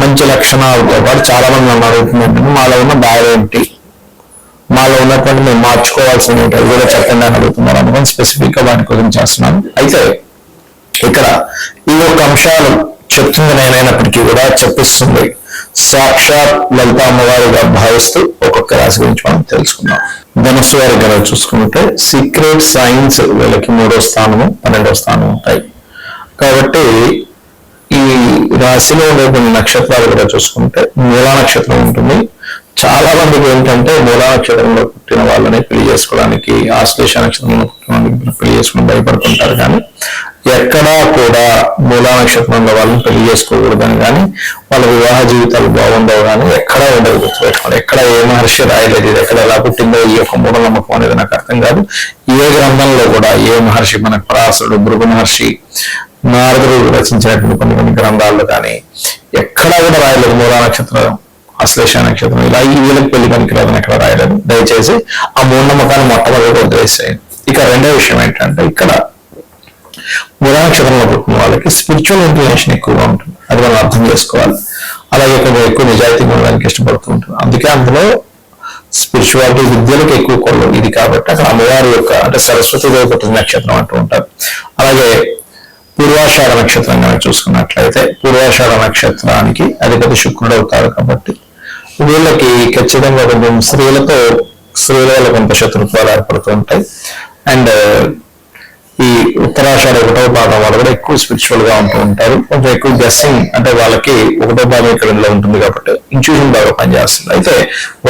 మంచి లక్షణాలతో పాటు చాలా మంది నన్ను అడుగుతుందంటే మాలో ఉన్న బాధ ఏంటి? మాలో ఉన్నటువంటి మేము మార్చుకోవాల్సిన ఏంటి? అది కూడా చెప్పండి అని అడుగుతున్నారు. అందుకని స్పెసిఫిక్గా వాటి గురించి చేస్తున్నాను. అయితే ఇక్కడ ఈ యొక్క అంశాలు చెప్తుంది నేనైనప్పటికీ కూడా చెప్పిస్తుంది. సాక్షాత్ లలిత అమ్మవారిగా భావిస్తూ ఒక్కొక్క రాశి గురించి మనం తెలుసుకుందాం. ధనుసు వారి గారు చూసుకుంటే సీక్రెట్ సైన్స్ వీళ్ళకి మూడో స్థానము పన్నెండో స్థానం ఉంటాయి. కాబట్టి ఈ రాశిలో ఉండే కొన్ని నక్షత్రాలు కూడా చూసుకుంటే మూలా నక్షత్రం ఉంటుంది. చాలా మందికి ఏంటంటే మూలా నక్షత్రంలో పుట్టిన వాళ్ళని పెళ్ళి చేసుకోవడానికి ఆశ్లేష నక్షత్రంలో పుట్టిన వాళ్ళని పెళ్ళి చేసుకుని భయపడుతుంటారు కానీ ఎక్కడా కూడా మూలా నక్షత్రంలో వాళ్ళని పెళ్ళి చేసుకోకూడదని కానీ వాళ్ళ వివాహ జీవితాలు బాగుండవు కానీ ఎక్కడా ఉండదు గుర్తుపెట్టుకోండి. ఎక్కడ ఏ మహర్షి రాయలేదు ఇది ఎక్కడ ఎలా పుట్టిందో ఈ యొక్క మూఢనమ్మకం అనేది నాకు అర్థం కాదు. ఏ గ్రంథంలో కూడా ఏ మహర్షి మనకు పరాశరుడు భృగు మహర్షి నారదుడు రచించినటువంటి కొన్ని కొన్ని గ్రంథాల్లో కానీ ఎక్కడా కూడా రాయలేదు. మూలా నక్షత్రం అశ్లేష నక్షత్రం ఇలా ఈ వీళ్ళకి పెళ్ళి పనికిరాదని ఎక్కడ రాయలేదు. దయచేసి ఆ మూఢనమ్మకాన్ని మొట్టమొదటి వదిలేసేయండి. ఇక రెండో విషయం ఏంటంటే ఇక్కడ మూలా నక్షత్రంలో పుట్టిన వాళ్ళకి స్పిరిచువల్ ఇంక్లినేషన్ ఎక్కువగా ఉంటుంది. అది మనం అర్థం చేసుకోవాలి. అలాగే కొంచెం ఎక్కువ నిజాయితీగా ఉండడానికి ఇష్టపడుతూ ఉంటుంది అందుకే అందులో స్పిరిచువాలిటీ విద్యలకు ఎక్కువ కొలు ఇది కాబట్టి అక్కడ అమ్మవారి యొక్క అంటే సరస్వతి దేవి పుట్టిన నక్షత్రం అంటూ ఉంటారు. అలాగే పూర్వాషాఢ నక్షత్రం కనుక చూసుకున్నట్లయితే పూర్వాషాఢ నక్షత్రానికి అధిపతి శుక్రుడు అవుతారు కాబట్టి వీళ్ళకి ఖచ్చితంగా కొంచెం స్త్రీలతో స్త్రీల వల్ల కొంత శత్రుత్వాలు ఏర్పడుతూ ఉంటాయి. అండ్ ఈ ఉత్తరాషాఢ ఒకటో భాగం వాళ్ళు కూడా ఎక్కువ స్పిరిచువల్గా ఉంటూ ఉంటారు. కొంచెం ఎక్కువ గెస్సింగ్ అంటే వాళ్ళకి ఒకటో భాగం ఇక్కడ ఉంటుంది కాబట్టి ఇంట్యూషన్ బాగా పనిచేస్తుంది. అయితే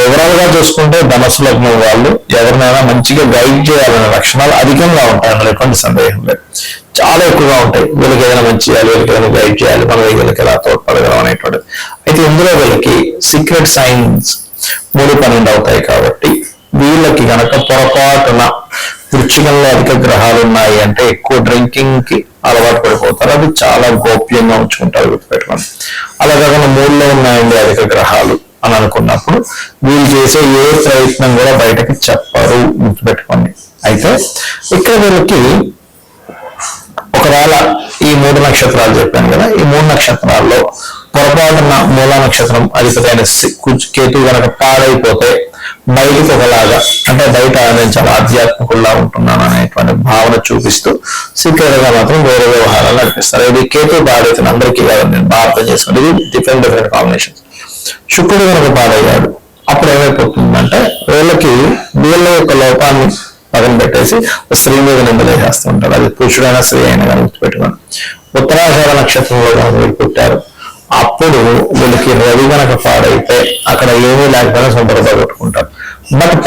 ఓవరాల్గా చూసుకుంటే ధనస్సు లగ్నం వాళ్ళు ఎవరినైనా మంచిగా గైడ్ చేయాలనే లక్షణాలు అధికంగా ఉంటాయి ఎటువంటి సందేహం లేదు. చాలా ఎక్కువగా ఉంటాయి. వీళ్ళకి ఏదైనా మంచి చేయాలి వీళ్ళకి ఏదైనా గైడ్ చేయాలి మన వీళ్ళకి ఎలా తోడ్పడగలం అనేటువంటి అయితే ఇందులో వీళ్ళకి సీక్రెట్ సైన్స్ మూడు పన్నెండు అవుతాయి కాబట్టి వీళ్ళకి గనక పొరపాటున వృచ్చికంలో అధిక గ్రహాలు ఉన్నాయి అంటే ఎక్కువ డ్రింకింగ్కి అలవాటు పడిపోతారు. అది చాలా గోప్యంగా ఉంచుకుంటారు గుర్తుపెట్టుకోండి. అలా కాకుండా మూడులో ఉన్నాయండి అధిక గ్రహాలు అని అనుకున్నప్పుడు వీళ్ళు చేసే ఏ ప్రయత్నం కూడా బయటకి చెప్పరు గుర్తుపెట్టుకోండి. అయితే ఇక్కడ వీళ్ళకి ఒకవేళ ఈ మూడు నక్షత్రాలు చెప్పాను కదా ఈ మూడు నక్షత్రాల్లో పొరపాటున మూల నక్షత్రం అధిపతి అయిన సి- కేతు గనక పాడైపోతే బయటికి ఒకలాగా అంటే బయట నేను చాలా ఆధ్యాత్మికుల్లా ఉంటున్నాను అనేటువంటి భావన చూపిస్తూ సీక్రెట్గా మాత్రం వేరే వ్యవహారాలు నడిపిస్తారు. ఇది కేతు పాడైతే అందరికీ కాదు నేను బాగా అర్థం చేసుకుంటే ఇది డిఫరెంట్ డిఫరెంట్ కాంబినేషన్స్ శుక్రుడు కనుక పాడయ్యాడు అప్పుడు ఏమైపోతుందంటే వీళ్ళకి వీళ్ళ యొక్క లోపాన్ని పదం పెట్టేసి స్త్రీ మీద నిందలేసేస్తూ ఉంటారు అది పురుషుడైనా స్త్రీ అయినా కానీ గుర్తుపెట్టుకోండి. ఉత్తరాషాఢ నక్షత్రంలో కనుక వీళ్ళు పుట్టారు అప్పుడు వీళ్ళకి రవి గనక పాడైతే అక్కడ ఏమీ లేకపోయినా సొంత కొట్టుకుంటారు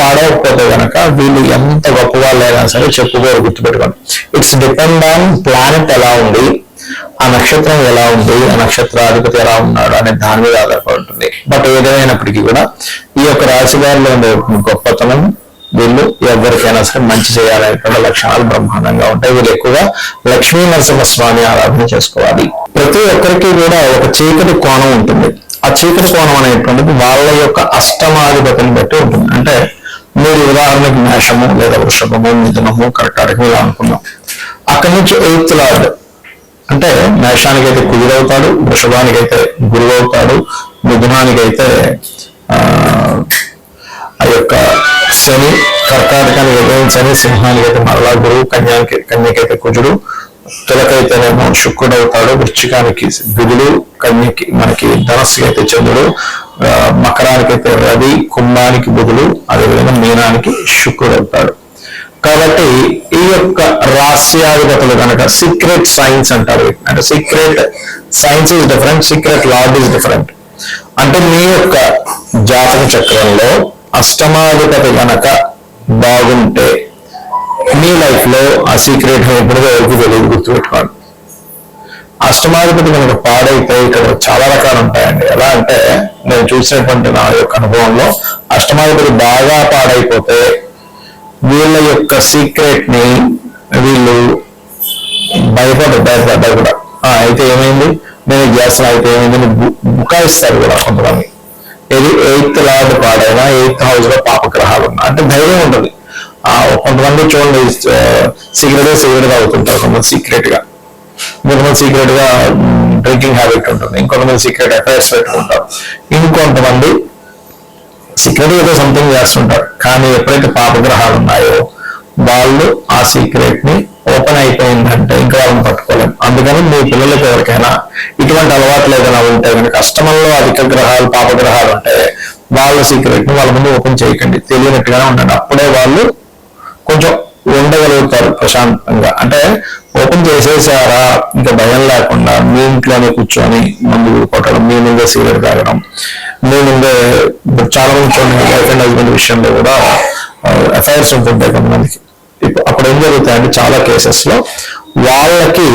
బట్ కనుక వీళ్ళు ఎంత గొప్ప వాళ్ళైనా సరే చెప్పుకోరు గుర్తుపెట్టుకోండి. ఇట్స్ డిపెండ్ ఆన్ ప్లానెట్ ఎలా ఉంది ఆ నక్షత్రం ఎలా ఉంది ఆ నక్షత్రాధిపతి ఎలా ఉన్నాడు అనే దాని మీద ఆధారపడి ఉంటుంది బట్ ఏదైనప్పటికీ కూడా ఈ యొక్క రాశిదారిలో ఉండే గొప్పతనం వీళ్ళు ఎవరికైనా సరే మంచి చేయాలనేటువంటి లక్షణాలు బ్రహ్మాండంగా ఉంటాయి. వీళ్ళు ఎక్కువగా లక్ష్మీ నరసింహ స్వామి ఆరాధన చేసుకోవాలి. ప్రతి ఒక్కరికి కూడా ఒక చీకటి కోణం ఉంటుంది. ఆ చీకటి కోణం అనేటువంటిది వాళ్ళ యొక్క అష్టమాధిపతిని బట్టి ఉంటుంది. అంటే మీరు ఉదాహరణకి మేషము లేదా వృషభము మిథునము కర్కాటకం ఇలా అనుకున్నాం అక్కడి నుంచి ఎయిత్ లార్డ్. అంటే మేషానికైతే కుదురవుతాడు వృషభానికైతే గురువు అవుతాడు మిథునానికైతే ఆ యొక్క శని కర్కాటకానికి అయితే శని సింహానికి అయితే మరలా గురువు కన్యానికి కన్యకైతే కుజుడు తులకైతేనేమో శుక్రుడు అవుతాడు వృశ్చికానికి బుధుడు కన్యకి మనకి ధనస్సుకి అయితే చంద్రుడు మకరానికైతే రవి కుంభానికి బుధుడు అదేవిధంగా మీనానికి శుక్రుడు అవుతాడు కాబట్టి ఈ యొక్క రహస్యాధిపతులు కనుక సీక్రెట్ సైన్స్ అంటారు అంటే secret science is different secret lord is different అంటే మీ యొక్క జాతక చక్రంలో అష్టమాధిపతి గనక బాగుంటే మీ లైఫ్లో ఆ సీక్రెట్ ఎప్పుడుగా ఎవరికి తెలియదు గుర్తుపెట్టుకోండి. అష్టమాధిపతి కనుక పాడైతే ఇక్కడ చాలా రకాలు ఉంటాయండి ఎలా అంటే నేను చూసినటువంటి నా యొక్క అనుభవంలో అష్టమాధిపతి బాగా పాడైపోతే వీళ్ళ యొక్క సీక్రెట్ని వీళ్ళు భయపడరు భయపడ్డా కూడా అయితే ఏమైంది? నేను చేస్తాను అయితే ఏమైంది? అని బు- బుకాయిస్తారు కూడా కొంతమంది. ఇది ఎయిత్ లార్డ్ పాడైనా ఎయిత్ హౌస్లో పాపగ్రహాలు ఉన్నా అంటే ధైర్యం ఉంటుంది. ఆ కొంతమంది చూడండి సిగరెట్ సిగరెట్ తాగుతుంటారు కొంతమంది సీక్రెట్గా ఇంకొంతమంది సీక్రెట్గా డ్రింకింగ్ హ్యాబిట్ ఉంటుంది. ఇంకొంతమంది సీక్రెట్ అఫైర్స్ పెట్టుకుంటారు. ఇంకొంతమంది సీక్రెట్ ఏదో సంథింగ్ చేస్తుంటారు. కానీ ఎప్పుడైతే పాపగ్రహాలు ఉన్నాయో వాళ్ళు ఆ సీక్రెట్ని ఓపెన్ అయిపోయిందంటే ఇంకా వాళ్ళని పట్టుకోలేము అందుకని మీ పిల్లలకి ఎవరికైనా ఇటువంటి అలవాట్లు ఏదైనా ఉంటే కనుక అష్టమంలో అధిక గ్రహాలు పాపగ్రహాలు ఉంటే వాళ్ళ సీక్రెట్ని వాళ్ళ ముందు ఓపెన్ చేయకండి. తెలియనట్టుగానే ఉండండి. అప్పుడే వాళ్ళు కొంచెం ఉండగలుగుతారు ప్రశాంతంగా. అంటే ఓపెన్ చేసేసారా? ఇంకా భయం లేకుండా మీ ఇంట్లోనే కూర్చొని మందు కొట్టడం మీ ముందే సిగరెట్ తాగడం మీ ముందే చాలా మంది చూడండి వైఫ్ అండ్ హస్బెండ్ విషయంలో కూడా అఫైర్స్ ఉంటుంటాయి కొంతమందికి. ఇప్పుడు అప్పుడు ఏం జరుగుతాయంటే చాలా కేసెస్లో వాళ్ళకి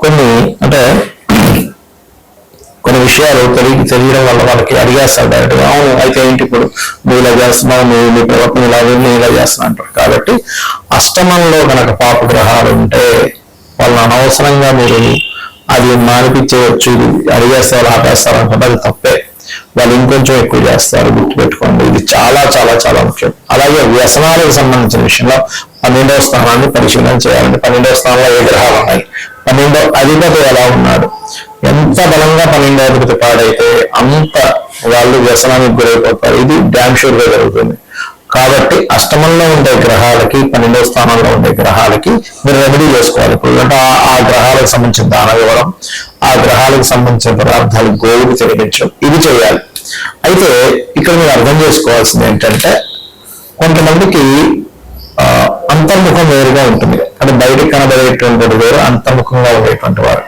కొన్ని అంటే కొన్ని విషయాలు తెలియ తెలియడం వల్ల వాళ్ళకి అడిగేస్తారు డైరెక్ట్గా అవును అయితే ఏంటి ఇప్పుడు? నువ్వు ఇలా చేస్తున్నావు నువ్వు నీ ప్రవర్తన ఇలా నేను ఇలా చేస్తున్నా అంటారు. కాబట్టి అష్టమంలో కనుక పాప గ్రహాలు ఉంటే వాళ్ళని అనవసరంగా మీరు అది మానిపించవచ్చు అడిగేస్తారు ఆపేస్తారు అనుకుంటే అది తప్పే. వాళ్ళు ఇంకొంచెం ఎక్కువ చేస్తారు గుర్తుపెట్టుకోండి. ఇది చాలా చాలా చాలా ముఖ్యం. అలాగే వ్యసనాలకు సంబంధించిన విషయంలో పన్నెండవ స్థానాన్ని పరిశీలన చేయాలండి. పన్నెండవ స్థానంలో ఏ గ్రహాలు ఉన్నాయి? పన్నెండవ అధిపతి ఎలా ఉన్నాడు? ఎంత బలంగా పన్నెండు అధిపతి పాడైతే అంత వాళ్ళు వ్యసనానికి గురైపోతారు. ఇది డ్యామ్ షూర్గా జరుగుతుంది. కాబట్టి అష్టమంలో ఉండే గ్రహాలకి పన్నెండవ స్థానంలో ఉండే గ్రహాలకి మీరు రెమెడీ చేసుకోవాలి. ఇప్పుడు అంటే ఆ- గ్రహాలకు సంబంధించిన దాన ఇవ్వడం ఆ గ్రహాలకు సంబంధించిన పదార్థాలు గోవులు తినిపించడం ఇది చేయాలి. అయితే ఇక్కడ మీరు అర్థం చేసుకోవాల్సింది ఏంటంటే కొంతమందికి ఆ, అంతర్ముఖం వేరుగా ఉంటుంది. అంటే బయటకు కనబడేటువంటి వేరు అంతర్ముఖంగా ఉండేటువంటి వారు.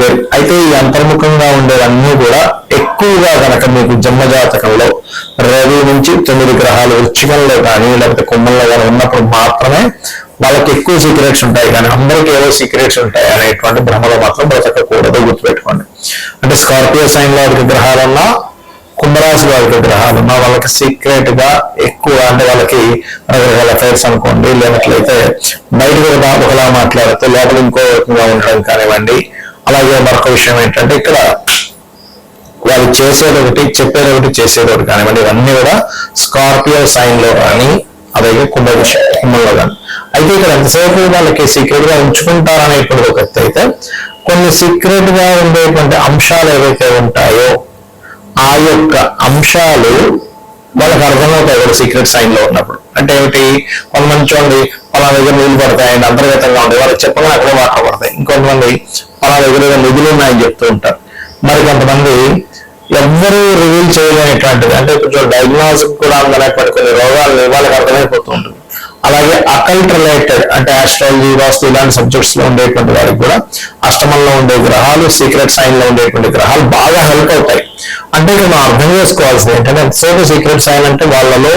వేరు అయితే ఈ అంతర్ముఖంగా ఉండేవన్నీ కూడా ఎక్కువగా కనుక మీకు జన్మజాతకంలో రవి నుంచి తొమ్మిది గ్రహాలు వృచ్చికంలో కానీ లేకపోతే కుంభంలో కానీ ఉన్నప్పుడు మాత్రమే వాళ్ళకి ఎక్కువ సీక్రెట్స్ ఉంటాయి. కానీ అందరికీ ఏవో సీక్రెట్స్ ఉంటాయి అనేటువంటి భ్రమలో మాత్రం బ్రతకకూడదు. గుర్తుపెట్టుకోండి. అంటే స్కార్పియో సైన్లో గ్రహాలన్నా కుంభరాశి వారికి గ్రహాలున్నా వాళ్ళకి సీక్రెట్గా ఎక్కువ అంటే వాళ్ళకి రకరకాల అఫైర్స్ అనుకోండి. లేనట్లయితే బయటకు ఒకలా మాట్లాడితే లోపల ఇంకో రకంగా ఉండడం కానివ్వండి. అలాగే మరొక విషయం ఏంటంటే ఇక్కడ వాళ్ళు చేసేది ఒకటి చెప్పేది ఒకటి చేసేది ఒకటి కానివ్వండి ఇవన్నీ కూడా స్కార్పియో సైన్లో కానీ అలాగే కుంభ కుంభంలో కానీ. అయితే ఇక్కడ ఎంతసేపు వాళ్ళకి సీక్రెట్గా ఉంచుకుంటారనేటువంటి ఒక అయితే కొన్ని సీక్రెట్గా ఉండేటువంటి అంశాలు ఏవైతే ఉంటాయో ఆ యొక్క అంశాలు వాళ్ళకి అర్థమవుతాయి కూడా సీక్రెట్ సైన్లో ఉన్నప్పుడు. అంటే ఏమిటి? కొంతమంది చూడండి పలా దగ్గర నీళ్ళు పడతాయండి అంతర్గతంగా ఉంటాయి వాళ్ళకి చెప్పగానే అక్కడే వాటర్ పడతాయి. ఇంకొంతమంది పలా దగ్గర నిధులు ఉన్నాయని చెప్తూ ఉంటారు. మరి కొంతమంది ఎవ్వరూ రివీల్ చేయలేనటువంటిది. అంటే కొంచెం డయాగ్నోసిస్ కూడా అందనటువంటి కొన్ని రోగాలు వాళ్ళకి అర్థమైపోతూ ఉంటుంది. అలాగే అకల్ట్ రిలేటెడ్ అంటే ఆస్ట్రాలజీ వాస్తు ఇలాంటి సబ్జెక్ట్స్లో ఉండేటువంటి వారికి కూడా అష్టమంలో ఉండే గ్రహాలు సీక్రెట్ సైన్లో ఉండేటువంటి గ్రహాలు బాగా హెల్ప్ అవుతాయి. అంటే ఇక్కడ మనం అర్థం చేసుకోవాల్సింది ఏంటంటే ఎంతసేపు సీక్రెట్ సైన్ అంటే వాళ్ళలో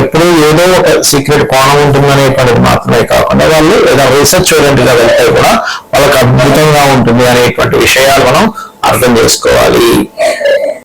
ఎప్పుడూ ఏదో ఒక సీక్రెట్ కోణం ఉంటుందనేటువంటిది మాత్రమే కాకుండా వాళ్ళు ఏదో రీసెర్చ్ ఓరియంటెడ్గా వెళ్తే కూడా వాళ్ళకి అద్భుతంగా ఉంటుంది అనేటువంటి విషయాలు మనం అర్థం చేసుకోవాలి.